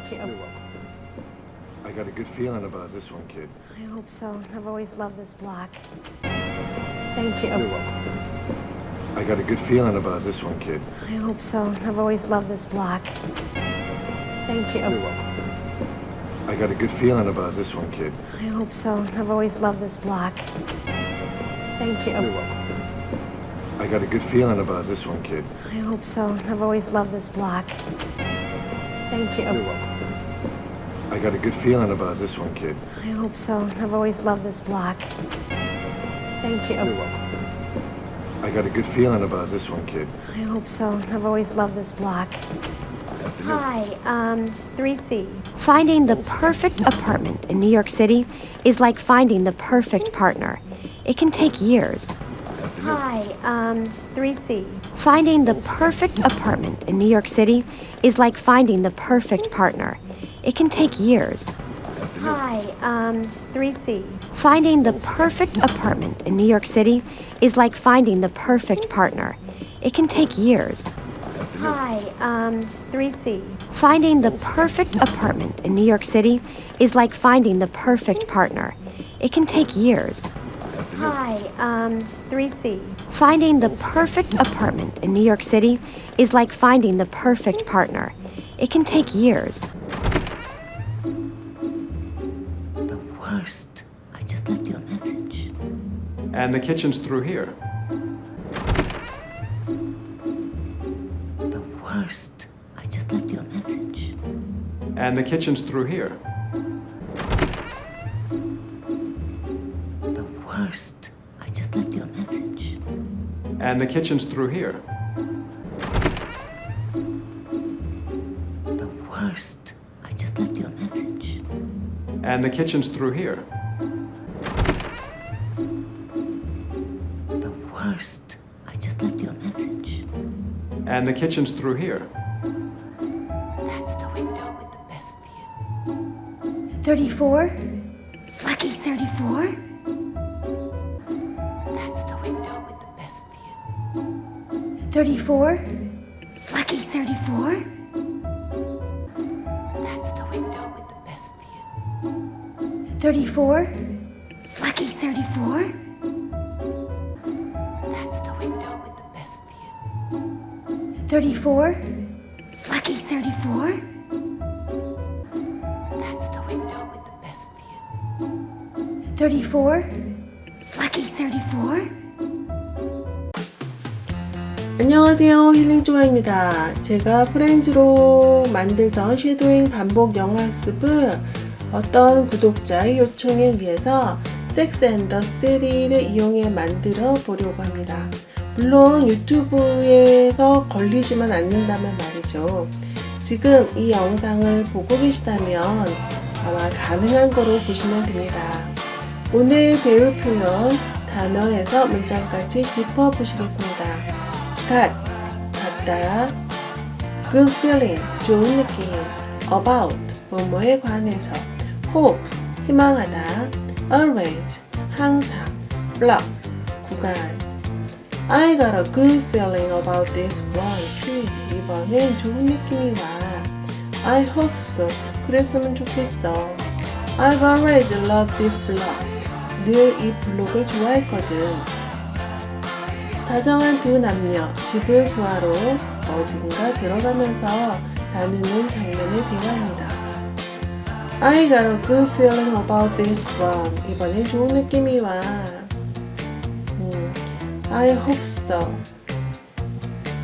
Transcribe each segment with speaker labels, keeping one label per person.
Speaker 1: Thank you.
Speaker 2: You're welcome. I got a good feeling about this one, kid.
Speaker 1: I hope so. I've always loved this block. Thank
Speaker 2: You're welcome. I got a good feeling about this one, kid.
Speaker 1: I hope so. I've always loved this block. Thank
Speaker 2: You're welcome. I got a good feeling about this one, kid.
Speaker 1: I hope so. I've always loved this block. Thank
Speaker 2: You're welcome. I got a good feeling about this one, kid.
Speaker 1: I hope so. I've always loved this block. Thank
Speaker 2: You're welcome. I got a good feeling about this one, kid.
Speaker 1: I hope so. I've always loved this block. Thank you.
Speaker 2: You're
Speaker 1: you.
Speaker 2: welcome. I got a good feeling about this one, kid.
Speaker 1: I hope so. I've always loved this block. Hi, um, 3C. Finding the perfect apartment in New York City is like finding the perfect partner. It can take years. Hi, um, 3C. Finding the perfect apartment in New York City is like finding the perfect partner. It can take years. Hi, um, 3C. Finding the perfect apartment in New York City is like finding the perfect partner. It can take years. Hi, um, 3C. Finding the perfect apartment in New York City is like finding the perfect partner. It can take years. Hi, um, 3C. Finding the perfect apartment in New York City is like finding the perfect partner. It can take years.
Speaker 3: I just left you a message.
Speaker 4: And the kitchen's through here.
Speaker 3: The worst. I just left you a message.
Speaker 4: And the kitchen's through here.
Speaker 3: The worst. I just left you a message.
Speaker 4: And the kitchen's through here.
Speaker 3: The worst. I just left you a message.
Speaker 4: And the kitchen's through here.
Speaker 3: The worst. I just left you a message.
Speaker 4: And the kitchen's through here.
Speaker 3: That's the window with the best view.
Speaker 1: 34? Lucky 34?
Speaker 3: That's the window with the best view.
Speaker 1: 34? Lucky 34? 34? Lucky 34?
Speaker 3: That's the window with the best view.
Speaker 1: 34? Lucky 34?
Speaker 3: That's the window with the best view.
Speaker 1: 34? Lucky 34?
Speaker 5: 안녕하세요 힐링조아입니다. 제가 프렌즈로 만들던 쉐도잉 반복 영어 학습을 어떤 구독자의 요청에 의해서 섹스 앤더 시리를 이용해 만들어 보려고 합니다. 물론 유튜브에서 걸리지만 않는다면 말이죠. 지금 이 영상을 보고 계시다면 아마 가능한 거로 보시면 됩니다. 오늘 배울 표현 단어에서 문장까지 짚어보시겠습니다. 갓, 같다. good feeling, 좋은 느낌. about, 뭐뭐에 관해서. Hope, 희망하다. always, 항상. block, 구간. I got a good feeling about this one, too. 이번엔 좋은 느낌이 와. I hope so. 그랬으면 좋겠어. I've always loved this block. 늘 이 블록을 좋아했거든. 다정한 두 남녀 집을 구하러 어딘가 들어가면서 나누는 장면을 대화합니다. I got a good feeling about this one. 이번엔 좋은 느낌이 와. 음, I hope so.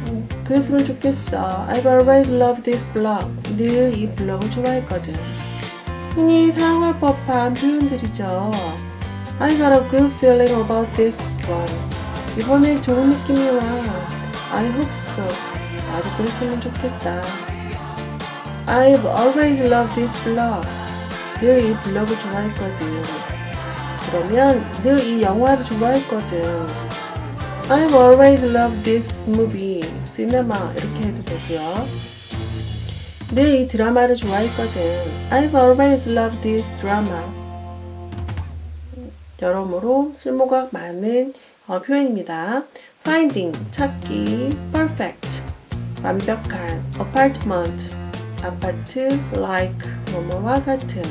Speaker 5: 음, 그랬으면 좋겠어. I've always loved this blog. 늘 이 블록을 좋아했거든. 흔히 사용할 법한 표현들이죠. I got a good feeling about this one. 이번엔 좋은 느낌이 와. I hope so. 나도 그랬으면 좋겠다. I've always loved this blog. 늘 이 블로그 좋아했거든. 그러면 늘 이 영화를 좋아했거든. I've always loved this movie. 시네마 이렇게 해도 되고요. 늘 이 드라마를 좋아했거든. I've always loved this drama. 여러모로 쓸모가 많은 어, 표현입니다. finding, 찾기, perfect, 완벽한, apartment, 아파트 like 뭐뭐와 같은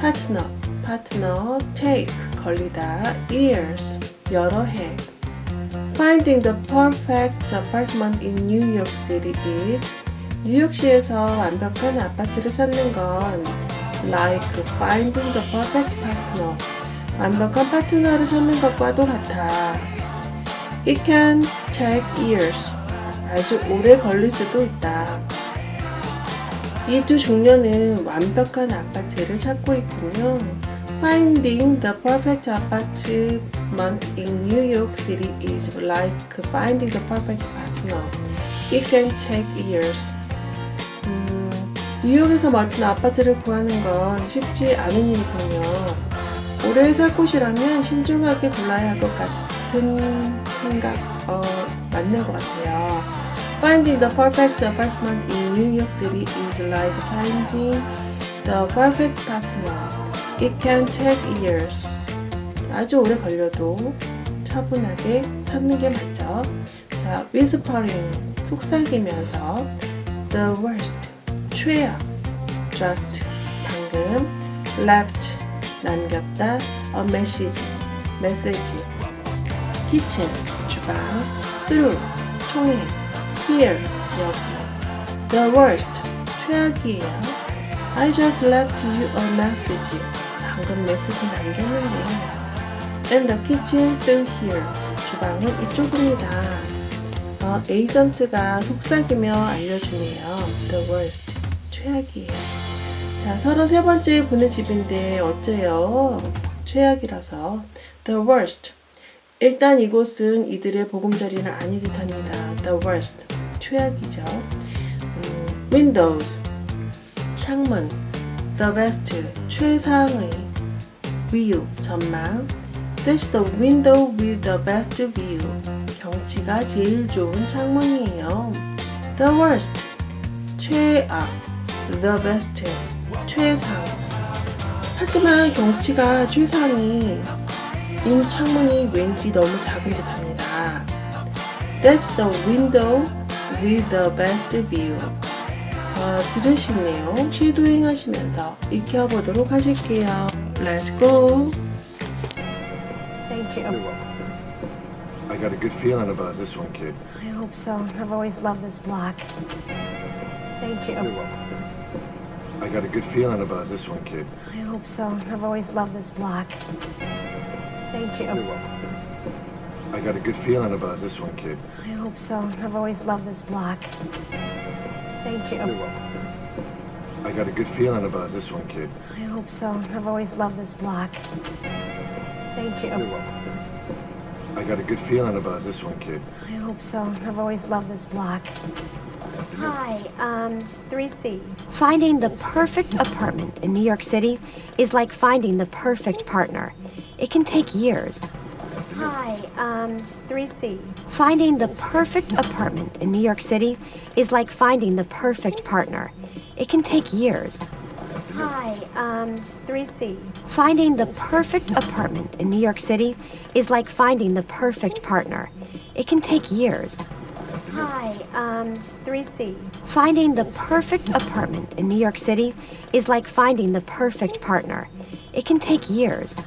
Speaker 5: partner partner take 걸리다 years 여러 해 Finding the perfect apartment in New York City is 뉴욕시에서 완벽한 아파트를 찾는 건 like finding the perfect partner 완벽한 파트너를 찾는 것과도 같아. It can take years. 아주 오래 걸릴 수도 있다. 이두 중년은 완벽한 아파트를 찾고 있군요. Finding the perfect apartment in New York City is like finding the perfect partner. It can take years. 음, 뉴욕에서 멋진 아파트를 구하는 건 쉽지 않은 일이군요. 오래 살 곳이라면 신중하게 골라야 할 것 같은 생각, 어, 맞는 것 같아요. Finding the perfect apartment in New York City is like finding the perfect partner. It can take years. 아주 오래 걸려도 차분하게 찾는 게 맞죠. 자, whispering, 속삭이면서 the worst, 최악, just, 방금, left, 남겼다, a message, 메시지, kitchen, 주방, through, 통해, here, 여기, the worst, 최악이에요. I just left you a message. 방금 메시지 남겼는데. And the kitchen through here. 주방은 이쪽입니다. 어, 에이전트가 속삭이며 알려주네요. The worst. 최악이에요. 자, 서로 세 번째 보는 집인데 어째요? 최악이라서. The worst. 일단 이곳은 이들의 보금자리는 아니 듯합니다. The worst. 최악이죠. 음, windows. 창문. The best. 최상의. view. 전망. That's the window with the best view. 경치가 제일 좋은 창문이에요. The worst. 최악. The best. 최상. 하지만 경치가 최상이 인 창문이 왠지 너무 작은 듯 합니다. That's the window with the best view. 어, 들으신 내용 쉐도잉 하시면서 익혀보도록 하실게요. Let's go!
Speaker 1: Thank
Speaker 2: You're
Speaker 1: you.
Speaker 2: welcome. I got a good feeling about this one, kid.
Speaker 1: I hope so. I've always loved this block. Thank
Speaker 2: You're
Speaker 1: you.
Speaker 2: welcome. I got a good feeling about this one, kid.
Speaker 1: I hope so. I've always loved this block. Thank
Speaker 2: You're
Speaker 1: you.
Speaker 2: welcome. I got a good feeling about this one, kid.
Speaker 1: I hope so. I've always loved this block. Thank
Speaker 2: You're welcome. I got a good feeling about this one, kid.
Speaker 1: I hope so. I've always loved this block. Thank you.
Speaker 2: You're welcome. I got a good feeling about this one, kid.
Speaker 1: I hope so. I've always loved this block. Hi, um, 3C. Finding the perfect apartment in New York City is like finding the perfect partner. It can take years. Hi, um, 3C. Finding the perfect apartment in New York City is like finding the perfect partner. It can take years. Hi, um, 3C. Finding the perfect apartment in New York City is like finding the perfect partner. It can take years. Hi, um, 3C. Finding the perfect apartment in New York City is like finding the perfect partner. It can take years.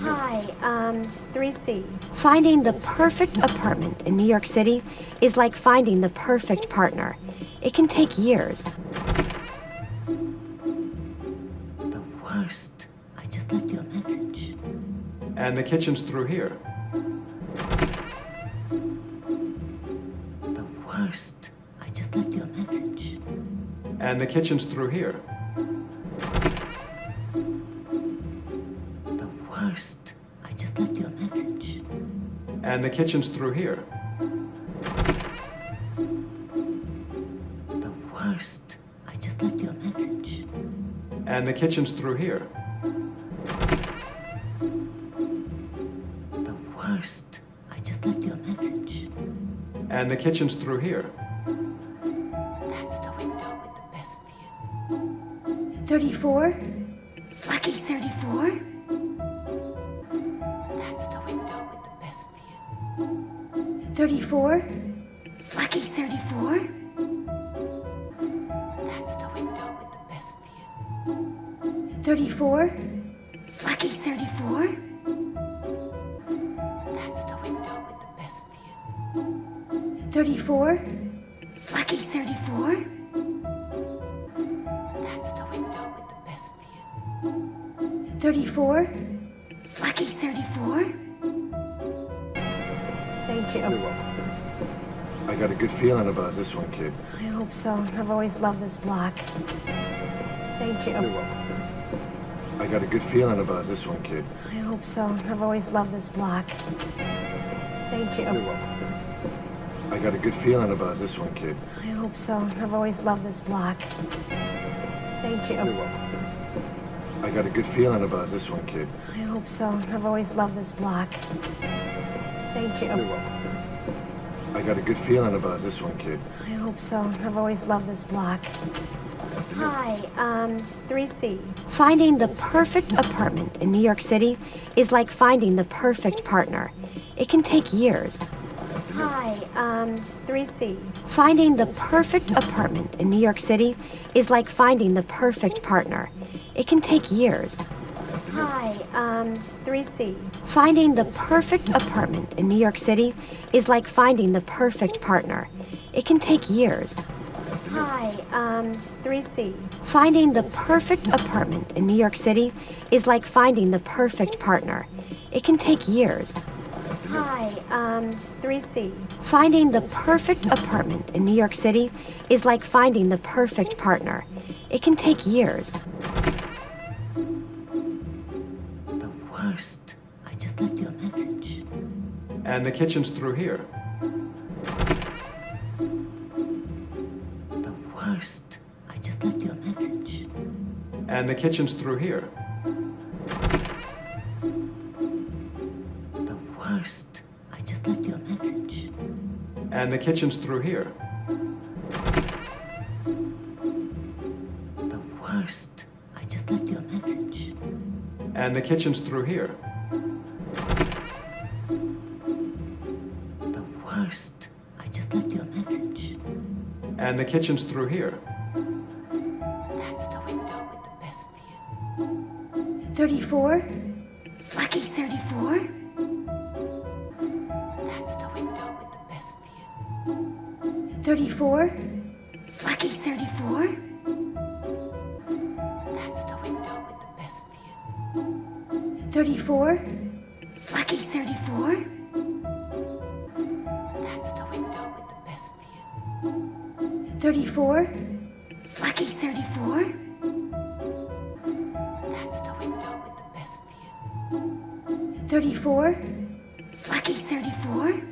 Speaker 1: Hi, um, 3C. Finding the perfect apartment in New York City is like finding the perfect partner. It can take years.
Speaker 3: The worst. I just left you a message.
Speaker 4: And the kitchen's through here.
Speaker 3: The worst. I just left you a message.
Speaker 4: And the kitchen's through here. And the kitchen's through here.
Speaker 3: The worst. I just left you a message.
Speaker 4: And the kitchen's through here.
Speaker 3: The worst. I just left you a message.
Speaker 4: And the kitchen's through here.
Speaker 3: That's the window with the best view.
Speaker 1: 34? Lucky 34?
Speaker 3: That's the window
Speaker 1: 34? Lucky 34?
Speaker 3: That's the window. with the best view.
Speaker 1: 34? Lucky 34?
Speaker 3: That's the window with the best view.
Speaker 1: 34? Lucky 34?
Speaker 3: That's the window with the best view.
Speaker 1: 34? Lucky 34? Thank
Speaker 2: You're welcome. I got a good feeling about this one, kid.
Speaker 1: I hope so. I've always loved this block. Thank
Speaker 2: You're welcome. I got a good feeling about this one, kid.
Speaker 1: I hope so. I've always loved this block. Thank
Speaker 2: You're welcome. I got a good feeling about this one, kid.
Speaker 1: I hope so. I've always loved this block. Thank
Speaker 2: You're
Speaker 1: you.
Speaker 2: welcome. I got a good feeling about this one, kid.
Speaker 1: I hope so. I've always loved this block. Thank
Speaker 2: You're welcome. I got a good feeling about this one, kid.
Speaker 1: I hope so. I've always loved this block. Hi, um, 3C. Finding the perfect apartment in New York City is like finding the perfect partner. It can take years. Hi, um, 3C. Finding the perfect apartment in New York City is like finding the perfect partner. It can take years. Um, 3C. Finding the perfect apartment in New York City is like finding the perfect partner. It can take years. Hi, um, 3C. Finding the perfect apartment in New York City is like finding the perfect partner. It can take years. Hi, um, 3C. Finding the perfect apartment in New York City is like finding the perfect partner. It can take years.
Speaker 4: And the kitchen's through here.
Speaker 3: The worst. I just left you a message.
Speaker 4: And the kitchen's through here.
Speaker 3: The worst. I just left you a message.
Speaker 4: And the kitchen's through here.
Speaker 3: The worst. I just left you a message.
Speaker 4: And the kitchen's through here.
Speaker 3: Worst. I just left you a message.
Speaker 4: And the kitchen's through here.
Speaker 3: That's the window with the best view.
Speaker 1: 34? Lucky 34?
Speaker 3: That's the window with the best view.
Speaker 1: 34? Lucky 34?
Speaker 3: That's the window with the best view.
Speaker 1: 34? Lucky 34? 34? Lucky 34?
Speaker 3: That's the window with the best view.
Speaker 1: 34? Lucky 34?